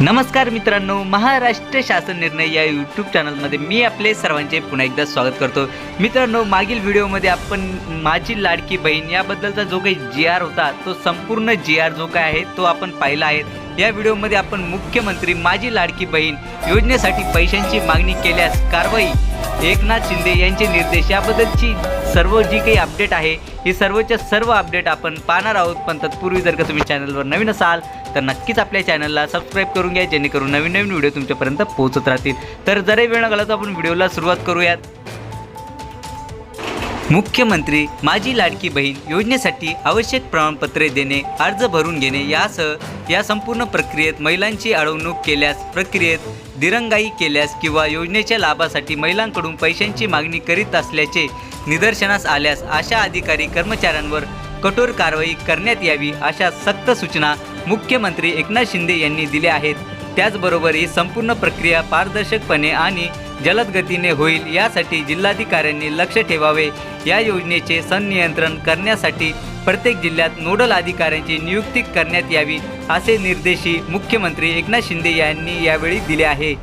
नमस्कार मित्रांनो महाराष्ट्र शासन निर्णय या यूट्यूब चॅनलमध्ये मी आपले सर्वांचे पुन्हा एकदा स्वागत करतो. मित्रांनो मागील व्हिडिओमध्ये आपण माझी लाडकी बहीण याबद्दलचा जो काही जी आर होता तो संपूर्ण जी आर जो काय आहे तो आपण पाहिला आहे. या व्हिडिओमध्ये आपण मुख्यमंत्री माझी लाडकी बहीण योजनेसाठी पैशांची मागणी केल्यास कारवाई एकनाथ शिंदे यांचे निर्देश याबद्दलची सर्व जी काही अपडेट आहे ही सर्वच्या सर्व अपडेट आपण पाहणार आहोत. पण तत्पूर्वी जर का तुम्ही चॅनलवर नवीन असाल तर नक्कीच आपल्या चॅनलला सबस्क्राईब करून घ्या जेणेकरून नवीन नवीन व्हिडिओ तुमच्यापर्यंत पोहोचत राहतील. तर जरी वेळ न तर आपण व्हिडिओला सुरुवात करूयात. मुख्यमंत्री माझी लाडकी बहीण योजनेसाठी आवश्यक प्रमाणपत्रे देणे अर्ज भरून घेणे यासह या संपूर्ण प्रक्रियेत महिलांची अडवणूक केल्यास प्रक्रियेत दिरंगाई केल्यास किंवा योजनेच्या लाभासाठी महिलांकडून पैशांची मागणी करीत असल्याचे निदर्शनास आल्यास अशा अधिकारी कर्मचाऱ्यांवर कठोर कारवाई करण्यात यावी अशा सक्त सूचना मुख्यमंत्री एकनाथ शिंदे यांनी दिल्या आहेत. त्याचबरोबर ही संपूर्ण प्रक्रिया पारदर्शकपणे आणि जलद गतीने होईल यासाठी जिल्हाधिकाऱ्यांनी लक्ष ठेवावे. या योजनेचे संनियंत्रण करण्यासाठी प्रत्येक जिल्ह्यात नोडल अधिकाऱ्यांची नियुक्ती करण्यात यावी असे निर्देशही मुख्यमंत्री एकनाथ शिंदे यांनी यावेळी दिले आहे.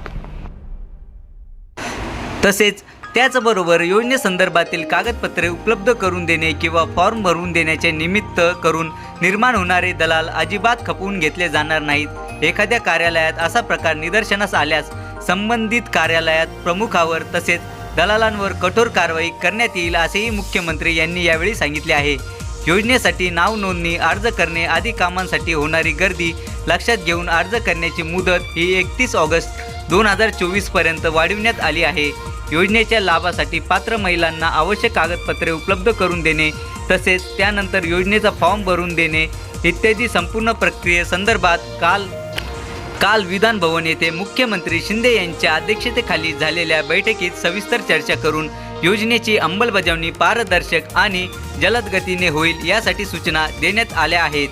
तसेच त्याचबरोबर योजनेसंदर्भातील कागदपत्रे उपलब्ध करून देणे किंवा फॉर्म भरून देण्याचे निमित्त करून निर्माण होणारे दलाल अजिबात खपवून घेतले जाणार नाहीत. एखाद्या कार्यालयात असा प्रकार निदर्शनास आल्यास संबंधित कार्यालयात प्रमुखावर तसेच दलालांवर कठोर कारवाई करण्यात येईल असेही मुख्यमंत्री यांनी यावेळी सांगितले आहे. योजनेसाठी नाव नोंदणी अर्ज करणे आदी कामांसाठी होणारी गर्दी लक्षात घेऊन अर्ज करण्याची मुदत ही एकतीस ऑगस्ट दोन हजार चोवीसपर्यंत वाढविण्यात आली आहे. योजनेच्या लाभासाठी पात्र महिलांना आवश्यक कागदपत्रे उपलब्ध करून देणे तसेच त्यानंतर योजनेचा फॉर्म भरून देणे इत्यादी संपूर्ण प्रक्रियेसंदर्भात काल काल विधान भवन येथे मुख्यमंत्री शिंदे यांच्या अध्यक्षतेखाली झालेल्या बैठकीत सविस्तर चर्चा करून योजनेची अंमलबजावणी पारदर्शक आणि जलद गतीने होईल यासाठी सूचना देण्यात आल्या आहेत.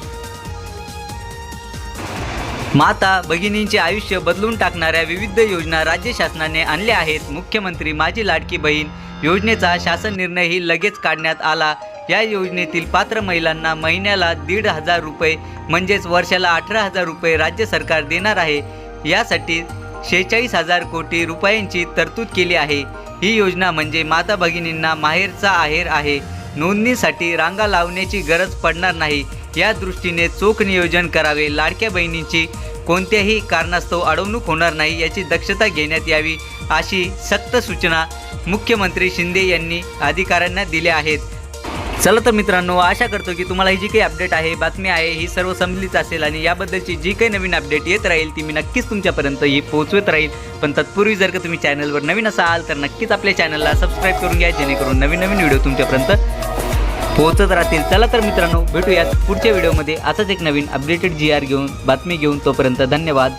माता भगिनींचे आयुष्य बदलून टाकणाऱ्या विविध योजना राज्य शासनाने आणल्या आहेत. मुख्यमंत्री माझी लाडकी बहीण योजनेचा शासन निर्णयही लगेच काढण्यात आला. या योजनेतील पात्र महिलांना महिन्याला दीड हजार रुपये म्हणजेच वर्षाला अठरा हजार रुपये राज्य सरकार देणार आहे. यासाठी शेहेचाळीस हजार कोटी रुपयांची तरतूद केली आहे. ही योजना म्हणजे माता भगिनींना माहेरचा आहेर आहे. नोंदणीसाठी रांगा लावण्याची गरज पडणार नाही. या दृष्टीने चोख नियोजन करावे. लाडक्या बहिणींची कोणत्याही कारणास्तव अडवणूक होणार नाही याची दक्षता घेण्यात यावी अशी सक्त सूचना मुख्यमंत्री शिंदे यांनी अधिकाऱ्यांना दिल्या आहेत. चला तर मित्रांनो आशा करतो की तुम्हाला ही जी काही अपडेट आहे बातमी आहे ही सर्व समजलीच असेल आणि याबद्दलची जी काही नवीन अपडेट येत राहील ती मी नक्कीच तुमच्यापर्यंत ही पोहोचवत राहील. पण तत्पूर्वी जर का तुम्ही चॅनलवर नवीन असाल तर नक्कीच आपल्या चॅनलला सबस्क्राईब करून घ्या जेणेकरून नवीन नवीन व्हिडिओ तुमच्यापर्यंत पोहोचत राहतील. चला तर मित्रांनो भेटूयात पुढच्या व्हिडिओमध्ये असाच एक नवीन अपडेटेड जी आर घेऊन बातमी घेऊन तोपर्यंत धन्यवाद.